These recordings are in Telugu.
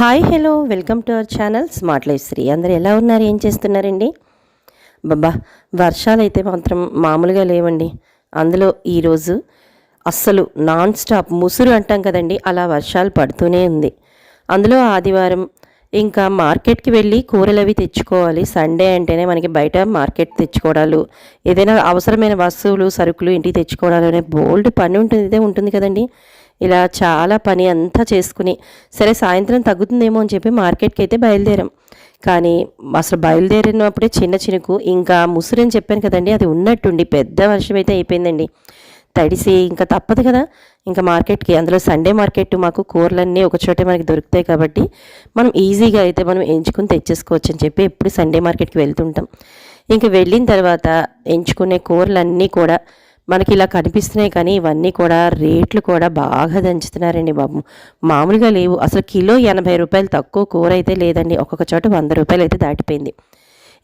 Hi hello welcome to our channel smart life Sri అందరు ఎలా ఉన్నారు? ఏం చేస్తున్నారండి? బాబా వర్షాలు అయితే మాత్రం మామూలుగా లేవండి. అందులో ఈరోజు అస్సలు నాన్ స్టాప్ ముసురు అంటాం కదండి అలా వర్షాలు పడుతూనే ఉంది. అందులో ఆదివారం ఇంకా మార్కెట్కి వెళ్ళి కూరలు అవి తెచ్చుకోవాలి. సండే అంటేనే మనకి బయట మార్కెట్ తెచ్చుకోవడాలు ఏదైనా అవసరమైన వస్తువులు సరుకులు ఇంటికి తెచ్చుకోవడాలు అనే బోల్డ్ పని ఉంటుంది ఇదే ఉంటుంది కదండి. ఇలా చాలా పని అంతా చేసుకుని సరే సాయంత్రం తగ్గుతుందేమో అని చెప్పి మార్కెట్కి అయితే బయలుదేరాం. కానీ అసలు బయలుదేరినప్పుడే చిన్న చినుకు ఇంకా ముసురు అని చెప్పాను కదండి అది ఉన్నట్టుండి పెద్ద వర్షం అయితే అయిపోయిందండి. తడిసి ఇంకా తప్పదు కదా ఇంకా మార్కెట్కి అందులో సండే మార్కెట్ మాకు కూరలన్నీ ఒక చోటే మనకి దొరుకుతాయి కాబట్టి మనం ఈజీగా అయితే మనం ఎంచుకుని తెచ్చేసుకోవచ్చు అని చెప్పి ఎప్పుడు సండే మార్కెట్కి వెళ్తుంటాం. ఇంకా వెళ్ళిన తర్వాత ఎంచుకునే కూరలన్నీ కూడా మనకి ఇలా కనిపిస్తున్నాయి కానీ ఇవన్నీ కూడా రేట్లు కూడా బాగా దంచుతున్నారండి బాబు. మామూలుగా లేవు. అసలు కిలో ఎనభై రూపాయలు తక్కువ కూర అయితే లేదండి. ఒక్కొక్క చోట వంద రూపాయలు అయితే దాటిపోయింది.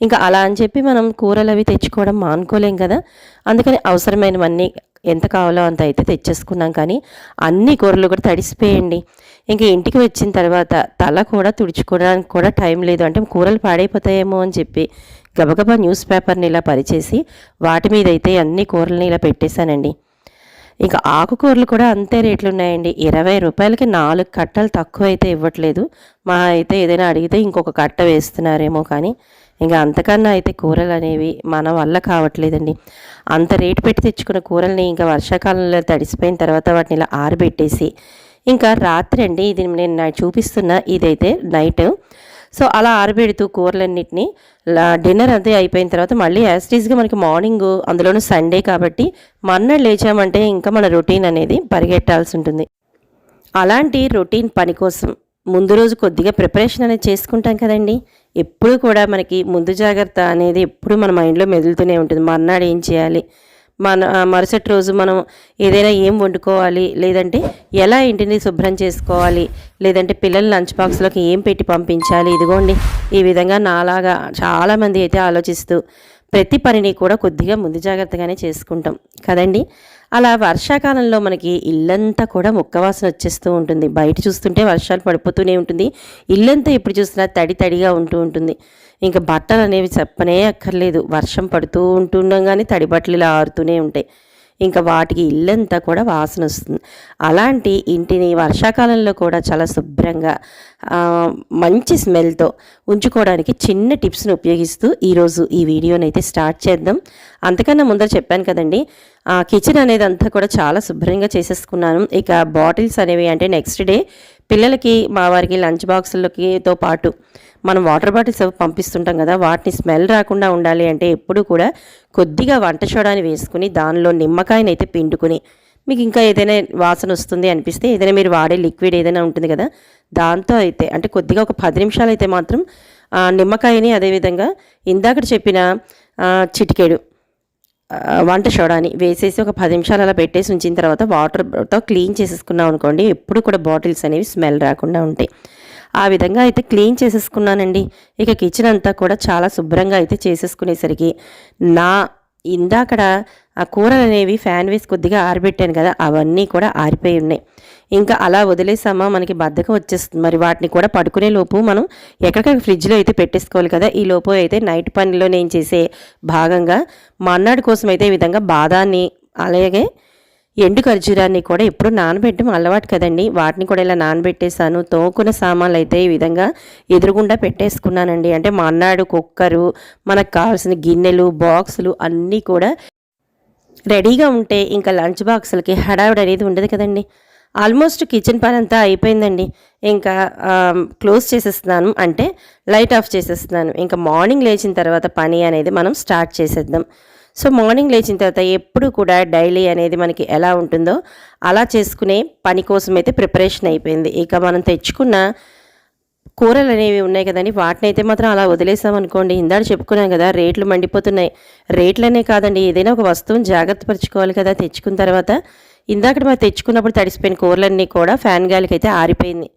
ఇంకా అలా అని చెప్పి మనం కూరలు అవి తెచ్చుకోవడం మానుకోలేం కదా. అందుకని అవసరమైనవన్నీ ఎంత కావాలో అంత అయితే తెచ్చేసుకున్నాం కానీ అన్ని కూరలు కూడా తడిసిపోయండి. ఇంకా ఇంటికి వచ్చిన తర్వాత తల కూడా తుడుచుకోవడానికి కూడా టైం లేదు. అంటే కూరలు పాడైపోతాయేమో అని చెప్పి గబగబా న్యూస్ పేపర్ని ఇలా పరిచేసి వాటి మీద అయితే అన్ని కూరల్ని ఇలా పెట్టేశానండి. ఇంకా ఆకుకూరలు కూడా అంతే రేట్లు ఉన్నాయండి ఇరవై రూపాయలకి నాలుగు కట్టలు తక్కువ అయితే ఇవ్వట్లేదు. మా అయితే ఏదైనా అడిగితే ఇంకొక కట్ట వేస్తున్నారేమో కానీ ఇంకా అంతకన్నా అయితే కూరలు అనేవి మన వల్ల కావట్లేదండి. అంత రేటు పెట్టి తెచ్చుకున్న కూరల్ని ఇంకా వర్షాకాలంలో తడిసిపోయిన తర్వాత వాటిని ఇలా ఆరబెట్టేసి ఇంకా రాత్రి అండి ఇది నేను చూపిస్తున్న ఇదైతే నైట్ సో అలా ఆరబెడుతూ కూరలన్నింటినీ. డిన్నర్ అంతే అయిపోయిన తర్వాత మళ్ళీ యాస్టీస్గా మనకి మార్నింగ్ అందులోనూ సండే కాబట్టి మర్నాడు లేచామంటే ఇంకా మన రొటీన్ అనేది పరిగెట్టాల్సి ఉంటుంది. అలాంటి రొటీన్ పని కోసం ముందు రోజు కొద్దిగా ప్రిపరేషన్ అనేది చేసుకుంటాం కదండి. ఎప్పుడు కూడా మనకి ముందు జాగ్రత్త అనేది ఎప్పుడు మన మైండ్లో మెదులుతూనే ఉంటుంది. మర్నాడు ఏం చేయాలి? మన మరుసటి రోజు మనం ఏదైనా ఏం వండుకోవాలి లేదంటే ఎలా ఇంటిని శుభ్రం చేసుకోవాలి లేదంటే పిల్లల లంచ్ బాక్స్లోకి ఏం పెట్టి పంపించాలి ఇదిగోండి. ఈ విధంగా నాలాగా చాలామంది అయితే ఆలోచిస్తూ ప్రతి పనిని కూడా కొద్దిగా ముందు జాగ్రత్తగానే చేసుకుంటాం. కదండి? అలా వర్షాకాలంలో మనకి ఇల్లంతా కూడా ముక్కవాసన వచ్చేస్తూ ఉంటుంది. బయట చూస్తుంటే వర్షాలు పడిపోతూనే ఉంటుంది. ఇల్లంతా ఎప్పుడు చూసినా తడి తడిగా ఉంటూ ఉంటుంది. ఇంకా బట్టలు అనేవి చెప్పనే అక్కర్లేదు. వర్షం పడుతూ ఉంటుండగానే తడి బట్టలు ఇలా ఆరుతూనే ఉంటాయి ఇంకా వాటికి ఇల్లంతా కూడా వాసన వస్తుంది. అలాంటి ఇంటిని వర్షాకాలంలో కూడా చాలా శుభ్రంగా మంచి స్మెల్తో ఉంచుకోవడానికి చిన్న టిప్స్ని ఉపయోగిస్తూ ఈరోజు ఈ వీడియోని అయితే స్టార్ట్ చేద్దాం. అంతకన్నా ముందర చెప్పాను కదండి ఆ కిచెన్ అనేది అంతా కూడా చాలా శుభ్రంగా చేసేసుకున్నాను. ఇక బాటిల్స్ అనేవి అంటే నెక్స్ట్ డే పిల్లలకి మా వారికి లంచ్ బాక్సులకితో పాటు మనం వాటర్ బాటిల్స్ పంపిస్తుంటాం కదా వాటిని స్మెల్ రాకుండా ఉండాలి అంటే ఎప్పుడు కూడా కొద్దిగా వంట సోడాని వేసుకుని దానిలో నిమ్మకాయని అయితే పిండుకుని మీకు ఇంకా ఏదైనా వాసన వస్తుంది అనిపిస్తే ఏదైనా మీరు వాడే లిక్విడ్ ఏదైనా ఉంటుంది కదా దాంతో అయితే అంటే కొద్దిగా ఒక పది నిమిషాలు అయితే మాత్రం నిమ్మకాయని అదేవిధంగా ఇందాక చెప్పిన చిటికేడు చిటికెడు వంట సోడాని వేసేసి ఒక పది నిమిషాలు అలా పెట్టేసి ఉంచిన తర్వాత వాటర్తో క్లీన్ చేసేసుకున్నాం అనుకోండి ఎప్పుడు కూడా బాటిల్స్ అనేవి స్మెల్ రాకుండా ఉంటాయి. ఆ విధంగా అయితే క్లీన్ చేసేసుకున్నానండి. ఇక కిచెన్ అంతా కూడా చాలా శుభ్రంగా అయితే చేసేసుకునేసరికి నా ఇందాకడ ఆ కూరలు అనేవి ఫ్యాన్ వేసి కొద్దిగా ఆరబెట్టాను కదా అవన్నీ కూడా ఆరిపోయి ఉన్నాయి. ఇంకా అలా వదిలేసామా? మనకి బద్దకం వచ్చేస్తుంది. మరి వాటిని కూడా పడుకునే లోపు మనం ఎక్కడికక్కడ ఫ్రిడ్జ్లో అయితే పెట్టేసుకోవాలి కదా ఈ లోపు అయితే నైట్ పనిలో నేను చేసే భాగంగా మన్నాడు కోసం అయితే ఈ విధంగా బాదాన్ని అలాగే ఎండు ఖర్జూరాన్ని కూడా ఎప్పుడు నానబెట్టడం అలవాటు కదండి. వాటిని కూడా ఇలా నానబెట్టేశాను. తోకున్న సామాన్లు అయితే ఈ విధంగా ఎదురుగుండా పెట్టేసుకున్నానండి. అంటే మన్నాడు కుక్కరు మనకు కావాల్సిన గిన్నెలు బాక్సులు అన్నీ కూడా రెడీగా ఉంటే ఇంకా లంచ్ బాక్సులకి హడావిడి అనేది ఉండదు కదండి. ఆల్మోస్ట్ కిచెన్ పని అంతా అయిపోయిందండి. ఇంకా క్లోజ్ చేసేస్తున్నాను. అంటే లైట్ ఆఫ్ చేసేస్తున్నాను. ఇంకా మార్నింగ్ లేచిన తర్వాత పని అనేది మనం స్టార్ట్ చేసేద్దాం. సో మార్నింగ్ లేచిన తర్వాత ఎప్పుడు కూడా డైలీ అనేది మనకి ఎలా ఉంటుందో అలా చేసుకునే పని కోసం అయితే ప్రిపరేషన్ అయిపోయింది. ఇక మనం తెచ్చుకున్న కూరలు అనేవి ఉన్నాయి కదండి వాటిని అయితే మాత్రం అలా వదిలేసాం అనుకోండి. ఇందాక చెప్పుకున్నాం కదా రేట్లు మండిపోతున్నాయి. రేట్లనే కాదండి ఏదైనా ఒక వస్తువుని జాగ్రత్త పరచుకోవాలి కదా తెచ్చుకున్న తర్వాత. ఇందాక మనం తెచ్చుకున్నప్పుడు తడిసిపోయిన కూరలన్నీ కూడా ఫ్యాన్ గాలికి అయితే ఆరిపోయింది.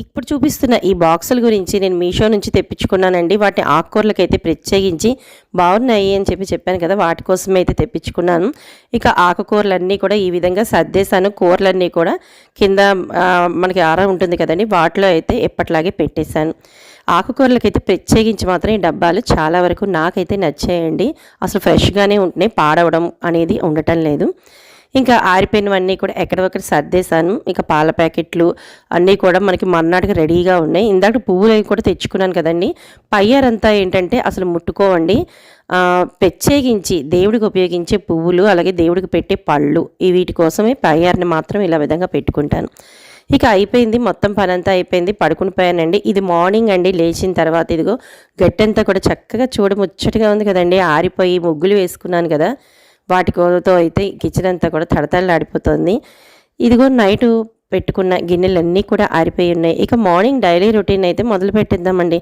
ఇప్పుడు చూపిస్తున్న ఈ బాక్సుల గురించి నేను మీషో నుంచి తెప్పించుకున్నానండి. వాటి ఆకుకూరలకు అయితే ప్రత్యేకించి బాగున్నాయి అని చెప్పి చెప్పాను కదా వాటి కోసమే అయితే తెప్పించుకున్నాను. ఇక ఆకుకూరలన్నీ కూడా ఈ విధంగా సర్దేశాను. కూరలన్నీ కూడా కింద మనకి ఆర ఉంటుంది కదండి వాటిలో అయితే ఎప్పట్లాగే పెట్టేశాను. ఆకుకూరలకైతే ప్రత్యేకించి మాత్రం ఈ డబ్బాలు చాలా వరకు నాకైతే నచ్చాయండి. అసలు ఫ్రెష్గానే ఉంటున్నాయి పాడవడం అనేది ఉండటం లేదు. ఇంకా ఆరిపోయినవన్నీ కూడా ఎక్కడొక్కడ సర్దేశాను. ఇక పాల ప్యాకెట్లు అన్నీ కూడా మనకి మర్నాటికి రెడీగా ఉన్నాయి. ఇందాక పువ్వులు అవి కూడా తెచ్చుకున్నాను కదండి. పయ్యారంతా ఏంటంటే అసలు ముట్టుకోవండి. ప్రత్యేకించి దేవుడికి ఉపయోగించే పువ్వులు అలాగే దేవుడికి పెట్టే పళ్ళు ఈ వీటి కోసమే పయ్యారిని మాత్రం ఇలా విధంగా పెట్టుకుంటాను. ఇక అయిపోయింది మొత్తం పని అంతా అయిపోయింది పడుకుని పోయానండి. ఇది మార్నింగ్ అండి లేచిన తర్వాత ఇదిగో గట్టంతా కూడా చక్కగా చూడముచ్చటగా ఉంది కదండి. ఆరిపోయి ముగ్గులు వేసుకున్నాను కదా. వాటితో అయితే కిచెన్ అంతా కూడా తడతడలాడిపోతుంది. ఇదిగో నైటు పెట్టుకున్న గిన్నెలన్నీ కూడా ఆరిపోయి ఉన్నాయి. ఇక మార్నింగ్ డైలీ రొటీన్ అయితే మొదలు పెట్టిద్దామండి.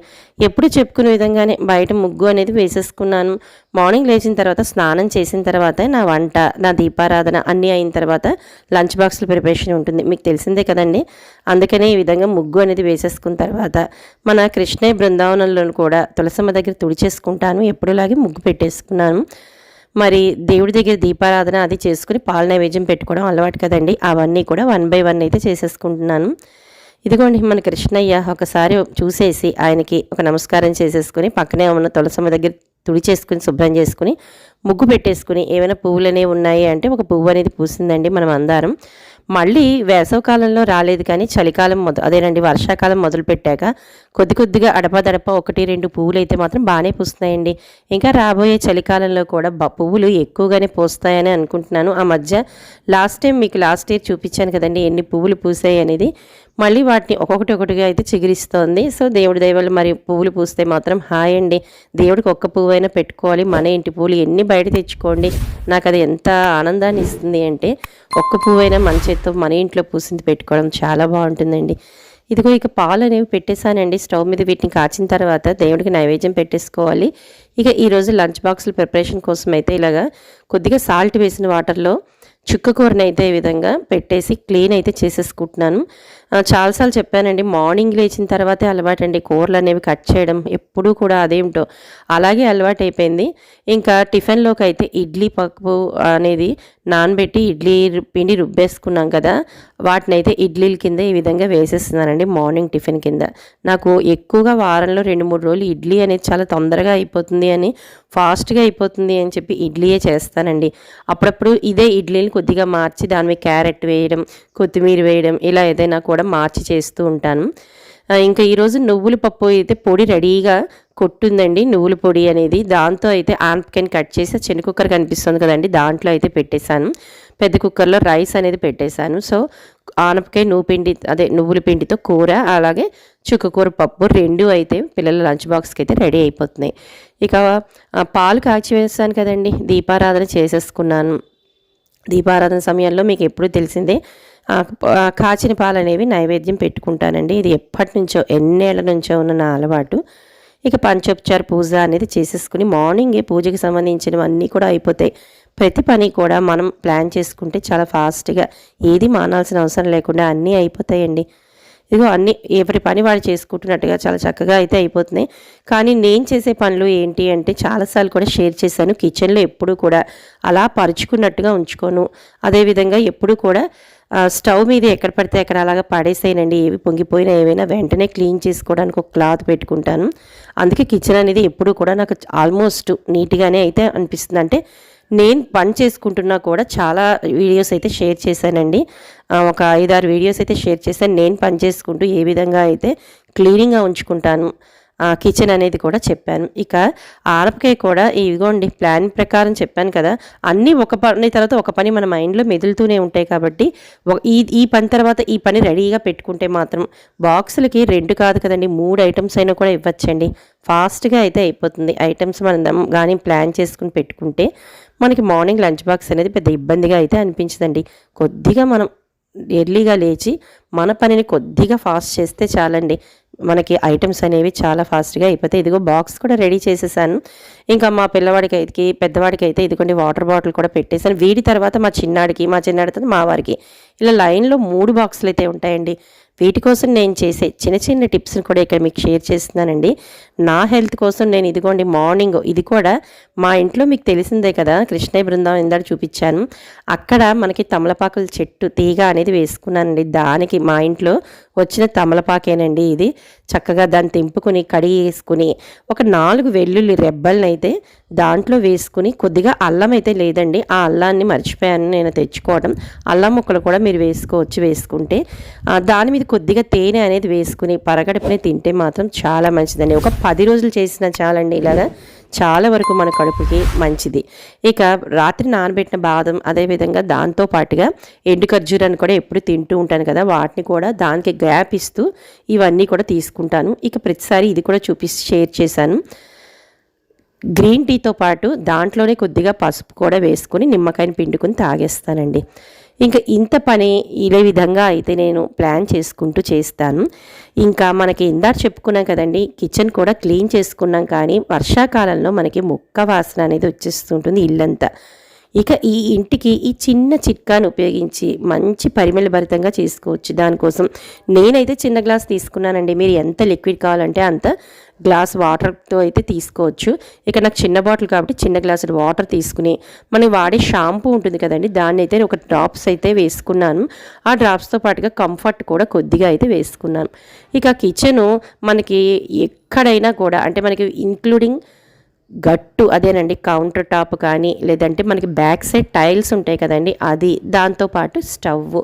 ఎప్పుడు చెప్పుకునే విధంగానే బయట ముగ్గు అనేది వేసేసుకున్నాను. మార్నింగ్ లేచిన తర్వాత స్నానం చేసిన తర్వాత నా వంట నా దీపారాధన అన్నీ అయిన తర్వాత లంచ్ బాక్స్ల ప్రిపరేషన్ ఉంటుంది. మీకు తెలిసిందే కదండి. అందుకనే ఈ విధంగా ముగ్గు అనేది వేసేసుకున్న తర్వాత మన కృష్ణయ్య బృందావనంలో కూడా తులసమ్మ దగ్గర తుడిచేసుకుంటాను. ఎప్పుడులాగే ముగ్గు పెట్టేసుకున్నాను. మరి దేవుడి దగ్గర దీపారాధన అది చేసుకుని పాల నైవేద్యం పెట్టుకోవడం అలవాటు కదండి. అవన్నీ కూడా వన్ బై వన్ అయితే చేసేసుకుంటున్నాను. ఇదిగోండి మన కృష్ణయ్య ఒకసారి చూసేసి ఆయనకి ఒక నమస్కారం చేసేసుకుని పక్కనే ఉన్న తులసమ్మ దగ్గర తుడి చేసుకుని శుభ్రం చేసుకుని ముగ్గు పెట్టేసుకుని ఏమైనా పువ్వులు అనేవి ఉన్నాయి అంటే ఒక పువ్వు అనేది పూసిందండి మనం అందారం. మళ్ళీ వేసవకాలంలో రాలేదు కానీ చలికాలం మొదలు అదేనండి వర్షాకాలం మొదలు పెట్టాక కొద్ది కొద్దిగా అడపదడప ఒకటి రెండు పువ్వులు అయితే మాత్రం బాగానే పూస్తున్నాయండి. ఇంకా రాబోయే చలికాలంలో కూడా బ పువ్వులు ఎక్కువగానే పూస్తాయని అనుకుంటున్నాను. ఆ మధ్య లాస్ట్ టైం మీకు లాస్ట్ ఇయర్ చూపించాను కదండి ఎన్ని పువ్వులు పూసాయి అనేది. మళ్ళీ వాటిని ఒక్కొక్కటి ఒకటిగా అయితే చిగురిస్తోంది. సో దేవుడి దయవల్ల మరి పువ్వులు పూస్తే మాత్రం హాయ్ అండి. దేవుడికి ఒక్క పువ్వు అయినా పెట్టుకోవాలి. మన ఇంటి పువ్వులు ఎన్ని బయట తెచ్చుకోండి. నాకు అది ఎంత ఆనందాన్ని ఇస్తుంది అంటే ఒక్క పువ్వు అయినా మన చేత్తో మన ఇంట్లో పూసింది పెట్టుకోవడం చాలా బాగుంటుందండి. ఇదిగో ఇక పాలు అనేవి పెట్టేశానండి. స్టవ్ మీద వీటిని కాచిన తర్వాత దేవుడికి నైవేద్యం పెట్టేసుకోవాలి. ఇక ఈరోజు లంచ్ బాక్సుల ప్రిపరేషన్ కోసం అయితే ఇలాగా కొద్దిగా సాల్ట్ వేసిన వాటర్లో చుక్క కూరని అయితే ఈ విధంగా పెట్టేసి క్లీన్ అయితే చేసేసుకుంటున్నాను. చాలాసార్లు చెప్పానండి మార్నింగ్ లేచిన తర్వాతే అలవాటు అండి కూరలు అనేవి కట్ చేయడం ఎప్పుడూ కూడా అదేమిటో. అలాగే అలవాటు అయిపోయింది ఇంకా టిఫిన్లోకి అయితే ఇడ్లీ పప్పు అనేది నానబెట్టి ఇడ్లీ పిండి రుబ్బేసుకున్నాం కదా వాటిని అయితే ఇడ్లీల కింద ఈ విధంగా వేసేస్తున్నానండి మార్నింగ్ టిఫిన్ కింద. నాకు ఎక్కువగా వారంలో రెండు మూడు రోజులు ఇడ్లీ అనేది చాలా తొందరగా అయిపోతుంది అని ఫాస్ట్గా అయిపోతుంది అని చెప్పి ఇడ్లీయే చేస్తానండి. అప్పుడప్పుడు ఇదే ఇడ్లీలు కొద్దిగా మార్చి దాని మీద క్యారెట్ వేయడం కొత్తిమీర వేయడం ఇలా ఏదైనా కూడా మార్చి చేస్తూ ఉంటాను. ఇంకా ఈరోజు నువ్వుల పప్పు అయితే పొడి రెడీగా కొట్టుందండి. నువ్వుల పొడి అనేది దాంతో అయితే ఆనపకాయని కట్ చేసి చిన్న కుక్కర్ కనిపిస్తుంది కదండి దాంట్లో అయితే పెట్టేశాను. పెద్ద కుక్కర్లో రైస్ అనేది పెట్టేశాను. సో ఆనపకాయ నువ్వు పిండి అదే నువ్వుల పిండితో కూర అలాగే చుక్కకూర పప్పు రెండు అయితే పిల్లల లంచ్ బాక్స్కి అయితే రెడీ అయిపోతున్నాయి. ఇక పాలు కాచి వేస్తాను కదండి దీపారాధన చేసేసుకున్నాను. దీపారాధన సమయంలో మీకు ఎప్పుడు తెలిసిందే కాచిన పాలు అనేవి నైవేద్యం పెట్టుకుంటానండి. ఇది ఎప్పటి నుంచో ఎన్నేళ్ళ నుంచో ఉన్న నా అలవాటు. ఇక పంచోపచార పూజ అనేది చేసేసుకుని మార్నింగే పూజకి సంబంధించినవన్నీ కూడా అయిపోతాయి. ప్రతి పని కూడా మనం ప్లాన్ చేసుకుంటే చాలా ఫాస్ట్గా ఏది మానాల్సిన అవసరం లేకుండా అన్నీ అయిపోతాయండి. ఇదిగో అన్ని ఎవరి పని వాడు చేసుకుంటున్నట్టుగా చాలా చక్కగా అయితే అయిపోతున్నాయి కానీ నేను చేసే పనులు ఏంటి అంటే చాలాసార్లు కూడా షేర్ చేశాను. కిచెన్లో ఎప్పుడూ కూడా అలా పరుచుకున్నట్టుగా ఉంచుకోను. అదేవిధంగా ఎప్పుడు కూడా స్టవ్ మీద ఎక్కడ పడితే అక్కడ అలాగా పడేసేయనండి. ఏవి పొంగిపోయినా ఏవైనా వెంటనే క్లీన్ చేసుకోవడానికి ఒక క్లాత్ పెట్టుకుంటాను. అందుకే కిచెన్ అనేది ఎప్పుడు కూడా నాకు ఆల్మోస్ట్ నీట్గానే అయితే అనిపిస్తుంది. అంటే నేను పని చేసుకుంటున్నా కూడా చాలా వీడియోస్ అయితే షేర్ చేశానండి. ఒక ఐదారు వీడియోస్ అయితే షేర్ చేశాను. నేను పని చేసుకుంటూ ఏ విధంగా అయితే క్లీనింగ్గా ఉంచుకుంటాను. కిచెన్ అనేది కూడా చెప్పాను. ఇక ఆరపకాయ కూడా ఇదిగోండి ప్లాన్ ప్రకారం చెప్పాను కదా. అన్నీ ఒక పని తర్వాత ఒక పని మన మైండ్లో మెదులుతూనే ఉంటాయి కాబట్టి ఈ ఈ పని తర్వాత ఈ పని రెడీగా పెట్టుకుంటే మాత్రం బాక్సులకి రెండు కాదు కదండి మూడు ఐటమ్స్ అయినా కూడా ఇవ్వచ్చండి. ఫాస్ట్గా అయితే అయిపోతుంది. ఐటమ్స్ మనం కానీ ప్లాన్ చేసుకుని పెట్టుకుంటే మనకి మార్నింగ్ లంచ్ బాక్స్ అనేది పెద్ద ఇబ్బందిగా అయితే అనిపించదండి. కొద్దిగా మనం ఎర్లీగా లేచి మన పనిని కొద్దిగా ఫాస్ట్ చేస్తే చాలండి. మనకి ఐటమ్స్ అనేవి చాలా ఫాస్ట్గా అయిపోతాయి. ఇదిగో బాక్స్ కూడా రెడీ చేసేసాను. ఇంకా మా పిల్లవాడికి అయితే పెద్దవాడికి అయితే ఇదిగోండి వాటర్ బాటిల్ కూడా పెట్టేశాను. వీడి తర్వాత మా చిన్నాడికి మా చిన్నాడితో మా వారికి. ఇలా లైన్లో మూడు బాక్సులు అయితే ఉంటాయండి. వీటి కోసం నేను చేసే చిన్న చిన్న టిప్స్ని కూడా ఇక్కడ మీకు షేర్ చేస్తున్నానండి. నా హెల్త్ కోసం నేను ఇదిగోండి మార్నింగ్ ఇది కూడా మా ఇంట్లో మీకు తెలిసిందే కదా కృష్ణయ్య బృందం ఇందాక చూపించాను. అక్కడ మనకి తమలపాకుల చెట్టు తీగ అనేది వేసుకున్నానండి. దానికి మా ఇంట్లో వచ్చిన తమలపాకేనండి ఇది. చక్కగా దాన్ని తెంపుకొని కడిగి వేసుకుని ఒక నాలుగు వెల్లుల్లి రెబ్బల్ని అయితే దాంట్లో వేసుకుని కొద్దిగా అల్లం అయితే లేదండి. ఆ అల్లాన్ని మర్చిపోయాను నేను తెచ్చుకోవడం. అల్లం ముక్కలు కూడా మీరు వేసుకోవచ్చు వేసుకుంటే దాని మీద కొద్దిగా తేనె అనేది వేసుకుని పరగడపనే తింటే మాత్రం చాలా మంచిదండి. ఒక పది రోజులు చేసినా చాలండి ఇలాగా. చాలా వరకు మన కడుపుకి మంచిది. ఇక రాత్రి నానబెట్టిన బాదం అదేవిధంగా దాంతో పాటుగా ఎండు ఖర్జూరాన్ని కూడా ఎప్పుడు తింటూ ఉంటాను కదా వాటిని కూడా దానికి గ్యాప్ ఇస్తూ ఇవన్నీ కూడా తీసుకుంటాను. ఇక ప్రతిసారి ఇది కూడా చూపి షేర్ చేశాను. గ్రీన్ టీతో పాటు దాంట్లోనే కొద్దిగా పసుపు కూడా వేసుకొని నిమ్మకాయని పిండుకొని తాగేస్తానండి. ఇంకా ఇంత పని ఇదే విధంగా అయితే నేను ప్లాన్ చేసుకుంటూ చేస్తాను. ఇంకా మనకి ఇందాక చెప్పుకున్నాం కదండి కిచెన్ కూడా క్లీన్ చేసుకున్నాం కానీ వర్షాకాలంలో మనకి ముక్క వాసన అనేది వచ్చేస్తుంటుంది ఇల్లంతా. ఇక ఈ ఇంటికి ఈ చిన్న చిట్కాను ఉపయోగించి మంచి పరిమళభరితంగా చేసుకోవచ్చు. దానికోసం నేనైతే చిన్న గ్లాస్ తీసుకున్నానండి. మీరు ఎంత లిక్విడ్ కావాలంటే అంత గ్లాస్ వాటర్తో అయితే తీసుకోవచ్చు. ఇక నాకు చిన్న బాటిల్ కాబట్టి చిన్న గ్లాస్ వాటర్ తీసుకుని మనం వాడే షాంపూ ఉంటుంది కదండి దాన్ని అయితే ఒక డ్రాప్స్ అయితే వేసుకున్నాను. ఆ డ్రాప్స్తో పాటుగా కంఫర్ట్ కూడా కొద్దిగా అయితే వేసుకున్నాను. ఇక కిచెను మనకి ఎక్కడైనా కూడా అంటే మనకి ఇంక్లూడింగ్ గట్టు అదేనండి కౌంటర్ టాప్ కానీ లేదంటే మనకి బ్యాక్ సైడ్ టైల్స్ ఉంటాయి కదండి అది దాంతోపాటు స్టవ్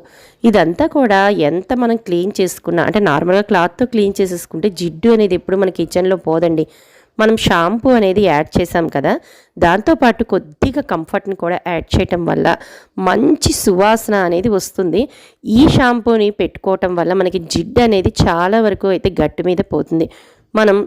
ఇదంతా కూడా ఎంత మనం క్లీన్ చేసుకున్నా అంటే నార్మల్గా క్లాత్తో క్లీన్ చేసేసుకుంటే జిడ్డు అనేది ఎప్పుడు మన కిచెన్లో పోదండి. మనం షాంపూ అనేది యాడ్ చేసాం కదా దాంతోపాటు కొద్దిగా కంఫర్ట్ని కూడా యాడ్ చేయటం వల్ల మంచి సువాసన అనేది వస్తుంది. ఈ షాంపూని పెట్టుకోవటం వల్ల మనకి జిడ్డు అనేది చాలా వరకు అయితే గట్టు మీద పోతుంది. మనం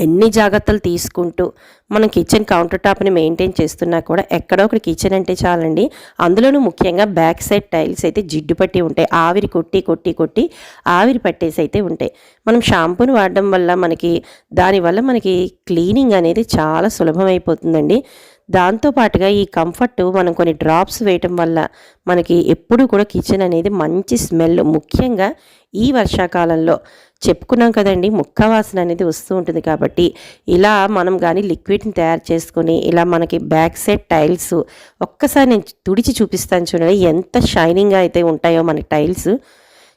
ఎన్ని జాగ్రత్తలు తీసుకుంటూ మనం కిచెన్ కౌంటర్ టాప్ని మెయింటైన్ చేస్తున్నా కూడా ఎక్కడో ఒకటి కిచెన్ అంటే చాలండి. అందులోనూ ముఖ్యంగా బ్యాక్ సైడ్ టైల్స్ అయితే జిడ్డు పట్టి ఉంటాయి. ఆవిరి కొట్టి కొట్టి కొట్టి ఆవిరి పట్టేసి అయితే ఉంటాయి. మనం షాంపూని వాడడం వల్ల మనకి దానివల్ల మనకి క్లీనింగ్ అనేది చాలా సులభమైపోతుందండి. దాంతో పాటుగా ఈ కంఫర్ట్ మనం కొన్ని డ్రాప్స్ వేయటం వల్ల మనకి ఎప్పుడు కూడా కిచెన్ అనేది మంచి స్మెల్ ముఖ్యంగా ఈ వర్షాకాలంలో. చెప్పుకున్నాం కదండి ముక్క వాసన అనేది వస్తూ ఉంటుంది కాబట్టి ఇలా మనం కానీ లిక్విడ్ని తయారు చేసుకొని ఇలా మనకి బ్యాక్ సైడ్ టైల్స్ ఒక్కసారి నేను తుడిచి చూపిస్తాను చూడండి ఎంత షైనింగ్గా అయితే ఉంటాయో మన టైల్స్.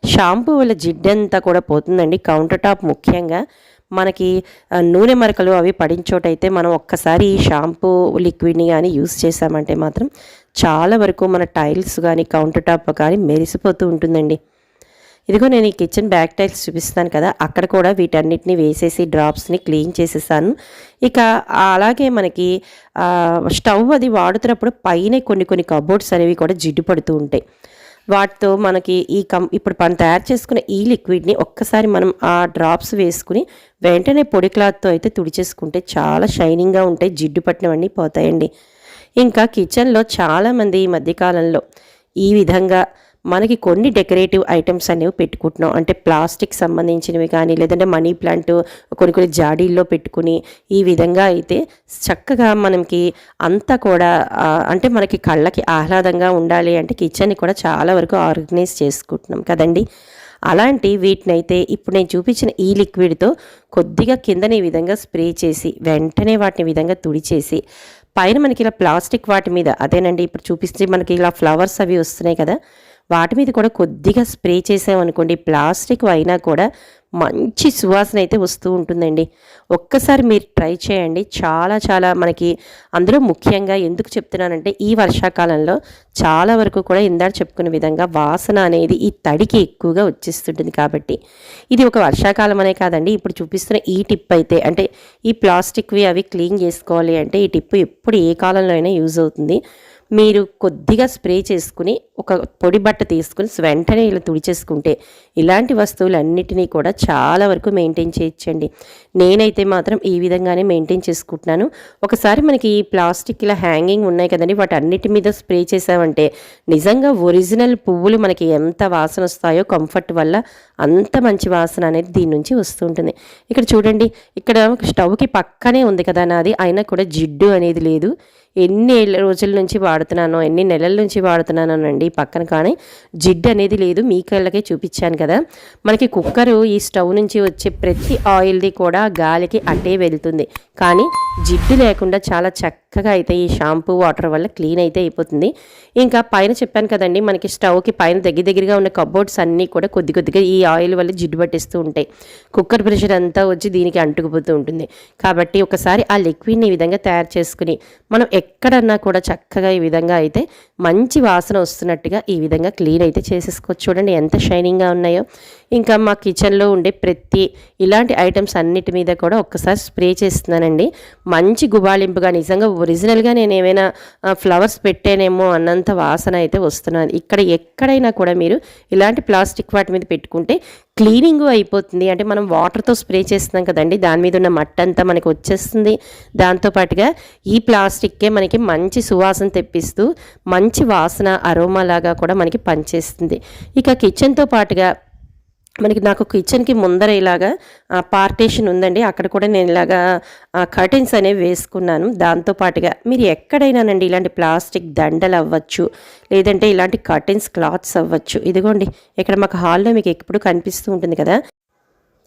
షాంపూ వల్ల జిడ్డంతా కూడా పోతుందండి కౌంటర్ టాప్ ముఖ్యంగా. మనకి నూనె మరకలు అవి పడించోటైతే మనం ఒక్కసారి ఈ షాంపూ లిక్విడ్ని కానీ యూస్ చేసామంటే మాత్రం చాలా వరకు మన టైల్స్ కానీ కౌంటర్ టాప్ కానీ మెరిసిపోతూ ఉంటుందండి. ఇదిగో నేను ఈ కిచెన్ బ్యాక్ టైల్స్ చూపిస్తాను కదా అక్కడ కూడా వీటన్నిటిని వేసేసి డ్రాప్స్ని క్లీన్ చేసేసాను. ఇక అలాగే మనకి స్టవ్ అది వాడుతున్నప్పుడు పైన కొన్ని కొన్ని కబోర్డ్స్ అనేవి కూడా జిడ్డు పడుతూ ఉంటాయి. వాటితో మనకి ఈ కం ఇప్పుడు మనం తయారు చేసుకున్న ఈ లిక్విడ్ని ఒక్కసారి మనం ఆ డ్రాప్స్ వేసుకుని వెంటనే పొడి క్లాత్తో అయితే తుడిచేసుకుంటే చాలా షైనింగ్గా ఉంటాయి జిడ్డు పట్టినవన్నీ పోతాయండి. ఇంకా కిచెన్లో చాలామంది ఈ మధ్యకాలంలో ఈ విధంగా మనకి కొన్ని డెకరేటివ్ ఐటమ్స్ అనేవి పెట్టుకుంటున్నాం. అంటే ప్లాస్టిక్ సంబంధించినవి కానీ లేదంటే మనీ ప్లాంట్ కొన్ని కొన్ని జాడీల్లో పెట్టుకుని ఈ విధంగా అయితే చక్కగా మనకి అంతా కూడా అంటే మనకి కళ్ళకి ఆహ్లాదంగా ఉండాలి అంటే కిచెన్ని కూడా చాలా వరకు ఆర్గనైజ్ చేసుకుంటున్నాం కదండి. అలాంటి వీటినైతే ఇప్పుడు నేను చూపించిన ఈ లిక్విడ్తో కొద్దిగా కిందనే ఈ విధంగా స్ప్రే చేసి వెంటనే వాటిని విధంగా తుడిచేసి పైన మనకి ఇలా ప్లాస్టిక్ వాటి మీద అదేనండి ఇప్పుడు చూపిస్తే మనకి ఇలా ఫ్లవర్స్ అవి వస్తున్నాయి కదా వాటి మీద కూడా కొద్దిగా స్ప్రే చేసామనుకోండి ప్లాస్టిక్ అయినా కూడా మంచి సువాసన అయితే వస్తూ ఉంటుందండి. ఒక్కసారి మీరు ట్రై చేయండి. చాలా చాలా మనకి అందులో ముఖ్యంగా ఎందుకు చెప్తున్నానంటే ఈ వర్షాకాలంలో చాలా వరకు కూడా ఇందాక చెప్పుకునే విధంగా వాసన అనేది ఈ తడికి ఎక్కువగా వచ్చేస్తుంటుంది కాబట్టి ఇది ఒక వర్షాకాలం అనే కాదండి. ఇప్పుడు చూపిస్తున్న ఈ టిప్ అయితే అంటే ఈ ప్లాస్టిక్వి అవి క్లీన్ చేసుకోవాలి అంటే ఈ టిప్ ఎప్పుడు ఏ కాలంలో అయినా యూజ్ అవుతుంది. మీరు కొద్దిగా స్ప్రే చేసుకుని ఒక పొడి బట్ట తీసుకుని వెంటనే ఇలా తుడిచేసుకుంటే ఇలాంటి వస్తువులన్నిటినీ కూడా చాలా వరకు మెయింటైన్ చేయొచ్చండి. నేనైతే మాత్రం ఈ విధంగానే మెయింటైన్ చేసుకుంటున్నాను. ఒకసారి మనకి ఈ ప్లాస్టిక్ ఇలా హ్యాంగింగ్ ఉన్నాయి కదండి వాటి అన్నిటి మీద స్ప్రే చేసామంటే నిజంగా ఒరిజినల్ పువ్వులు మనకి ఎంత వాసన వస్తాయో కంఫర్ట్ వల్ల అంత మంచి వాసన అనేది దీని నుంచి వస్తుంటుంది. ఇక్కడ చూడండి ఇక్కడ స్టవ్కి పక్కనే ఉంది కదా నాది అయినా కూడా జిడ్డు అనేది లేదు. ఎన్ని రోజుల నుంచి వాడుతున్నానో ఎన్ని నెలల నుంచి వాడుతున్నానోనండి పక్కన కానీ జిడ్డు అనేది లేదు. మీ కళ్ళకే చూపించాను కదా. మనకి కుక్కరు ఈ స్టవ్ నుంచి వచ్చే ప్రతి ఆయిల్ది కూడా గాలికి అటే వెళ్తుంది. కానీ జిడ్డు లేకుండా చాలా చక్కగా అయితే ఈ షాంపూ వాటర్ వల్ల క్లీన్ అయితే అయిపోతుంది. ఇంకా పైన చెప్పాను కదండి మనకి స్టవ్కి పైన దగ్గర దగ్గరగా ఉన్న కబోర్డ్స్ అన్నీ కూడా కొద్ది కొద్దిగా ఈ ఆయిల్ వల్ల జిడ్డు పట్టిస్తూ ఉంటాయి. కుక్కర్ ప్రెషర్ అంతా వచ్చి దీనికి అంటుకుపోతూ ఉంటుంది. కాబట్టి ఒకసారి ఆ లిక్విడ్ని ఈ విధంగా తయారు చేసుకుని మనం ఎక్కడన్నా కూడా చక్కగా ఈ విధంగా అయితే మంచి వాసన వస్తున్నట్టుగా ఈ విధంగా క్లీన్ అయితే చేసేసుకోవచ్చు. చూడండి ఎంత షైనింగ్గా ఉన్నాయో. ఇంకా మా కిచెన్లో ఉండే ప్రతి ఇలాంటి ఐటమ్స్ అన్నిటి మీద కూడా ఒక్కసారి స్ప్రే చేస్తున్నానండి. మంచి గుబాళింపుగా నిజంగా ఒరిజినల్గా నేను ఏమైనా ఫ్లవర్స్ పెట్టేనేమో అన్నంత వాసన అయితే వస్తున్నాను ఇక్కడ ఎక్కడైనా కూడా మీరు ఇలాంటి ప్లాస్టిక్ వాటి మీద పెట్టుకుంటే క్లీనింగ్ అయిపోతుంది. అంటే మనం వాటర్తో స్ప్రే చేస్తున్నాం కదండి. దాని మీద ఉన్న మట్టి అంతా మనకి వచ్చేస్తుంది. దాంతోపాటుగా ఈ ప్లాస్టిక్కే మనకి మంచి సువాసన తెప్పిస్తూ మంచి వాసన అరోమా లాగా కూడా మనకి పనిచేస్తుంది. ఇక కిచెన్తో పాటుగా మనకి నాకు కిచెన్కి ముందర ఇలాగా పార్టేషన్ ఉందండి. అక్కడ కూడా నేను ఇలాగా కర్టెన్స్ అనేవి వేసుకున్నాను. దాంతోపాటుగా మీరు ఎక్కడైనానండి ఇలాంటి ప్లాస్టిక్ దండలు అవ్వచ్చు లేదంటే ఇలాంటి కర్టెన్స్ క్లాత్స్ అవ్వచ్చు. ఇదిగోండి ఇక్కడ మాకు హాల్లో మీకు ఎప్పుడు కనిపిస్తూ ఉంటుంది కదా.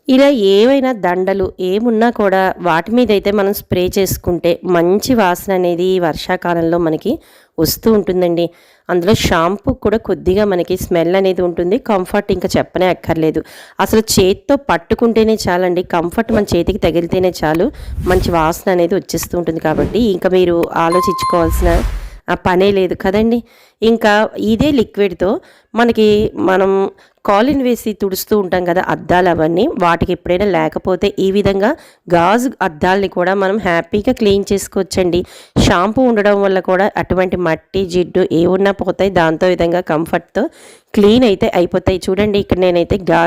ఇలా ఏవైనా దండలు ఏమున్నా కూడా వాటి మీద అయితే మనం స్ప్రే చేసుకుంటే మంచి వాసన అనేది ఈ వర్షాకాలంలో మనకి వస్తూ ఉంటుందండి. అందులో షాంపూ కూడా కొద్దిగా మనకి స్మెల్ అనేది ఉంటుంది. కంఫర్ట్ ఇంకా చెప్పనే అక్కర్లేదు. అసలు చేతితో పట్టుకుంటేనే చాలండి. కంఫర్ట్ మన చేతికి తగిలితేనే చాలు. మంచి వాసన అనేది వచ్చేస్తూ ఉంటుంది కాబట్టి ఇంకా మీరు ఆలోచించుకోవాల్సిన పనే లేదు కదండి. ఇంకా ఇదే లిక్విడ్తో మనకి మనం కాలిన్ వేసి తుడుస్తూ ఉంటాం కదా అద్దాలు అవన్నీ వాటికి ఎప్పుడైనా లేకపోతే ఈ విధంగా గాజు అద్దాలని కూడా మనం హ్యాపీగా క్లీన్ చేసుకోవచ్చండి. షాంపూ ఉండడం వల్ల కూడా అటువంటి మట్టి జిడ్డు ఏ ఉన్నా పోతాయి. దాంతో విధంగా కంఫర్ట్తో క్లీన్ అయితే అయిపోతాయి. చూడండి ఇక్కడ నేనైతే గ్లా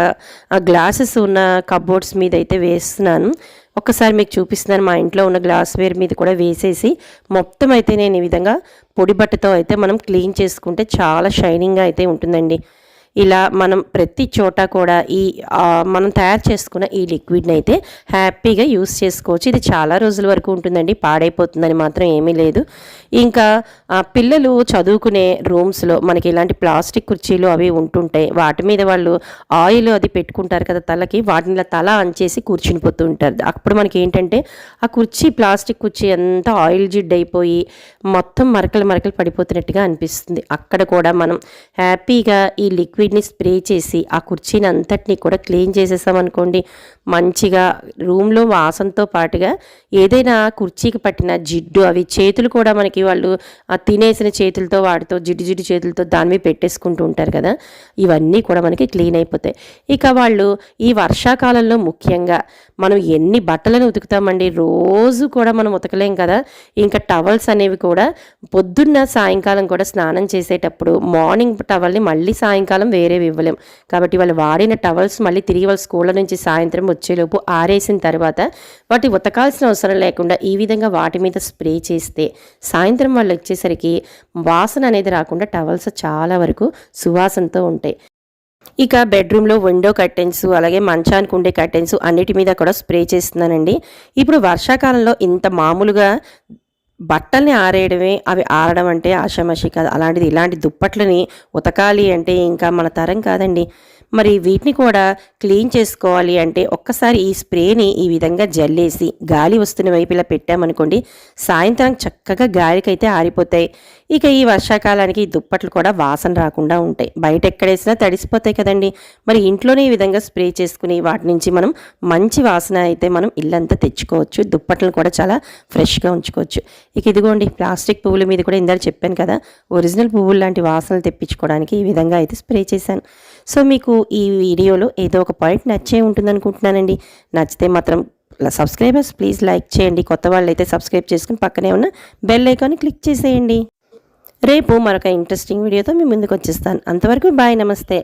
గ్లాసెస్ ఉన్న కబోర్డ్స్ మీద అయితే వేస్తున్నాను. ఒక్కసారి మీకు చూపిస్తున్నాను మా ఇంట్లో ఉన్న గ్లాస్ వేర్ మీద కూడా వేసేసి మొత్తం అయితే నేను ఈ విధంగా పొడి బట్టతో అయితే మనం క్లీన్ చేసుకుంటే చాలా షైనింగ్గా అయితే ఉంటుందండి. ఇలా మనం ప్రతి చోట కూడా ఈ మనం తయారు చేసుకున్న ఈ లిక్విడ్ని అయితే హ్యాపీగా యూస్ చేసుకోవచ్చు. ఇది చాలా రోజుల వరకు ఉంటుందండి. పాడైపోతుందని మాత్రం ఏమీ లేదు. ఇంకా పిల్లలు చదువుకునే రూమ్స్లో మనకి ఇలాంటి ప్లాస్టిక్ కుర్చీలు అవి ఉంటుంటాయి వాటి మీద వాళ్ళు ఆయిల్ అది పెట్టుకుంటారు కదా తలకి వాటిని తల అంచేసి కూర్చుని పోతూ ఉంటారు. అప్పుడు మనకి ఏంటంటే ఆ కుర్చీ ప్లాస్టిక్ కుర్చీ అంతా ఆయిల్ జిడ్ అయిపోయి మొత్తం మరకలు మరకలు పడిపోతున్నట్టుగా అనిపిస్తుంది. అక్కడ కూడా మనం హ్యాపీగా ఈ లిక్విడ్ని స్ప్రే చేసి ఆ కుర్చీని అంతటిని కూడా క్లీన్ చేసేసామనుకోండి మంచిగా రూమ్లో వాసనతో పాటుగా ఏదైనా కుర్చీకి పట్టిన జిడ్డు అవి చేతులు కూడా మనకి వాళ్ళు తినేసిన చేతులతో వాటితో జిడ్డు జిడ్డు చేతులతో దాని మీద పెట్టేసుకుంటూ ఉంటారు కదా ఇవన్నీ కూడా మనకి క్లీన్ అయిపోతాయి. ఇక వాళ్ళు ఈ వర్షాకాలంలో ముఖ్యంగా మనం ఎన్ని బట్టలను ఉతుకుతామండి రోజు కూడా మనం ఉతకలేం కదా ఇంకా టవల్స్ అనేవి కూడా పొద్దున్న సాయంకాలం కూడా స్నానం చేసేటప్పుడు మార్నింగ్ టవల్ని మళ్ళీ సాయంకాలం వేరేవి ఇవ్వలేం. కాబట్టి వాళ్ళు వాడిన టవల్స్ మళ్ళీ తిరిగి వాళ్ళ స్కూళ్ళ నుంచి సాయంత్రం వచ్చేలోపు ఆరేసిన తర్వాత వాటి ఉతకాల్సిన అవసరం లేకుండా ఈ విధంగా వాటి మీద స్ప్రే చేస్తే సాయంత్రం వాళ్ళు వచ్చేసరికి వాసన అనేది రాకుండా టవల్స్ చాలా వరకు సువాసనతో ఉంటాయి. ఇక బెడ్రూమ్లో విండో కర్టెన్స్ అలాగే మంచానికి ఉండే కర్టెన్స్ అన్నిటి మీద కూడా స్ప్రే చేస్తున్నానండి. ఇప్పుడు వర్షాకాలంలో ఇంత మామూలుగా బట్టల్ని ఆరేయడమే అవి ఆరడం అంటే ఆషామాషి కాదు. అలాంటిది ఇలాంటి దుప్పట్లని ఉతకాలి అంటే ఇంకా మన తరం కాదండి. మరి వీటిని కూడా క్లీన్ చేసుకోవాలి అంటే ఒక్కసారి ఈ స్ప్రేని ఈ విధంగా జల్లేసి గాలి వస్తున్న వైపు ఇలా పెట్టామనుకోండి సాయంత్రం చక్కగా గాలికైతే ఆరిపోతాయి. ఇక ఈ వర్షాకాలానికి ఈ దుప్పట్లు కూడా వాసన రాకుండా ఉంటాయి. బయట ఎక్కడేసినా తడిసిపోతాయి కదండి. మరి ఇంట్లోనే ఈ విధంగా స్ప్రే చేసుకుని వాటి నుంచి మనం మంచి వాసన అయితే మనం ఇల్లంతా తెచ్చుకోవచ్చు. దుప్పట్లను కూడా చాలా ఫ్రెష్గా ఉంచుకోవచ్చు. ఇక ఇదిగోండి ప్లాస్టిక్ పువ్వుల మీద కూడా ఇందాక చెప్పాను కదా ఒరిజినల్ పువ్వులు లాంటి వాసనలు తెప్పించుకోవడానికి ఈ విధంగా అయితే స్ప్రే చేశాను. సో మీకు ఈ వీడియోలో ఏదో ఒక పాయింట్ నచ్చే ఉంటుందనుకుంటున్నానండి. నచ్చితే మాత్రం సబ్స్క్రైబర్స్ ప్లీజ్ లైక్ చేయండి. కొత్త వాళ్ళు అయితే సబ్స్క్రైబ్ చేసుకుని పక్కనే ఉన్న బెల్ ఐకాన్ని క్లిక్ చేసేయండి. రేపు మరొక ఇంట్రెస్టింగ్ వీడియోతో మీ ముందుకు వచ్చేస్తాను అంతవరకు బాయ్ నమస్తే.